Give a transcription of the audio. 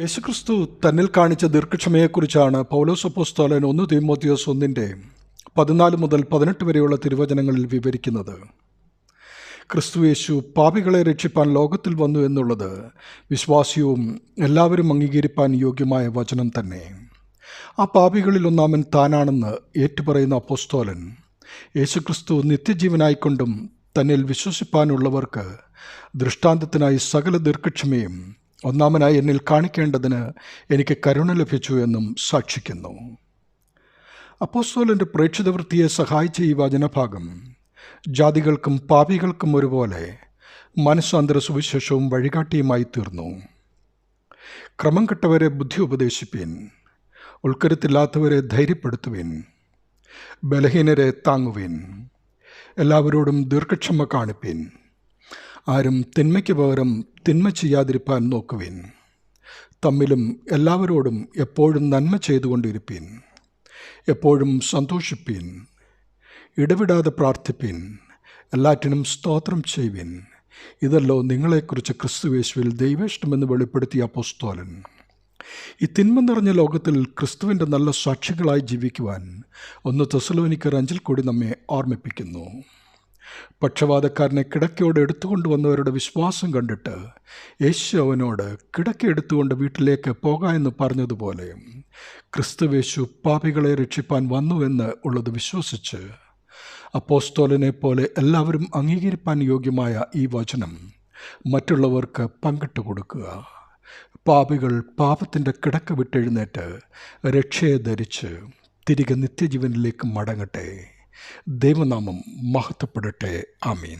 യേശുക്രിസ്തു തന്നിൽ കാണിച്ച ദീർഘക്ഷമയെക്കുറിച്ചാണ് പൗലോസ് അപ്പോസ്തോലൻ ഒന്ന് തീമോത്തിയോസ് ഒന്നിന്റെ പതിനാല് മുതൽ പതിനെട്ട് വരെയുള്ള തിരുവചനങ്ങളിൽ വിവരിക്കുന്നത്. ക്രിസ്തു യേശു പാപികളെ രക്ഷിപ്പാൻ ലോകത്തിൽ വന്നു എന്നുള്ളത് വിശ്വാസിയവും എല്ലാവരും അംഗീകരിപ്പാൻ യോഗ്യമായ വചനം തന്നെ. ആ പാപികളിൽ ഒന്നാമൻ താനാണെന്ന് ഏറ്റുപറയുന്ന അപ്പോസ്തോലൻ യേശുക്രിസ്തു നിത്യജീവനായിക്കൊണ്ടും തന്നിൽ വിശ്വസിപ്പാനുള്ളവർക്ക് ദൃഷ്ടാന്തത്തിനായി സകല ദീർഘക്ഷമയും ഒന്നാമനായി എന്നിൽ കാണിക്കേണ്ടതിന് എനിക്ക് കരുണ ലഭിച്ചു എന്നും സാക്ഷിക്കുന്നു. അപ്പോസ്തോലന്റെ പ്രേക്ഷിതവൃത്തിയെ സഹായിച്ച ഈ വചനഭാഗം ജാതികൾക്കും പാപികൾക്കും ഒരുപോലെ മനസ്സാന്തര സുവിശേഷവും വഴികാട്ടിയുമായി തീർന്നു. ക്രമം കെട്ടവരെ ബുദ്ധി ഉപദേശിപ്പിൻ ഉൾക്കരുത്തില്ലാത്തവരെ ധൈര്യപ്പെടുത്തുവിൻ ബലഹീനരെ താങ്ങുവിൻ എല്ലാവരോടും ദീർഘക്ഷമ കാണിപ്പിൻ ആരും തിന്മയ്ക്ക് പകരം തിന്മ ചെയ്യാതിരിപ്പാൻ നോക്കുവിൻ. തമ്മിലും എല്ലാവരോടും എപ്പോഴും നന്മ ചെയ്തുകൊണ്ടിരിപ്പീൻ. എപ്പോഴും സന്തോഷിപ്പീൻ. ഇടവിടാതെ പ്രാർത്ഥിപ്പീൻ. എല്ലാറ്റിനും സ്തോത്രം ചെയ്യുവിൻ ഇതല്ലോ നിങ്ങളെക്കുറിച്ച് ക്രിസ്തുവേശുവിൽ ദൈവേഷ്ടമെന്ന് വെളിപ്പെടുത്തിയ അപ്പോസ്തോലൻ. ഈ തിന്മ നിറഞ്ഞ ലോകത്തിൽ ക്രിസ്തുവിന്റെ നല്ല സാക്ഷികളായി ജീവിക്കുവാൻ ഒന്ന് തെസലോനിക്കർ അഞ്ചിൽ കൂടി നമ്മെ ഓർമ്മിപ്പിക്കുന്നു. പക്ഷപാതക്കാരനെ കിടക്കയോട് എടുത്തുകൊണ്ടുവന്നവരുടെ വിശ്വാസം കണ്ടിട്ട് യേശു അവനോട് കിടക്ക എടുത്തുകൊണ്ട് വീട്ടിലേക്ക് പോകാ എന്ന് പറഞ്ഞതുപോലെ ക്രിസ്തുവേശു പാപികളെ രക്ഷിപ്പാൻ വന്നുവെന്ന് ഉള്ളത് വിശ്വസിച്ച് അപ്പോസ്തോലനെ പോലെ എല്ലാവരും അംഗീകരിപ്പാൻ യോഗ്യമായ ഈ വചനം മറ്റുള്ളവർക്ക് പങ്കിട്ട് കൊടുക്കുക. പാപികൾ പാപത്തിന്റെ കിടക്ക വിട്ടെഴുന്നേറ്റ് രക്ഷയെ ധരിച്ച് തിരികെ നിത്യജീവനിലേക്ക് മടങ്ങട്ടെ. ദൈവനാമം മഹത്വപ്പെടട്ടെ. ആമീൻ.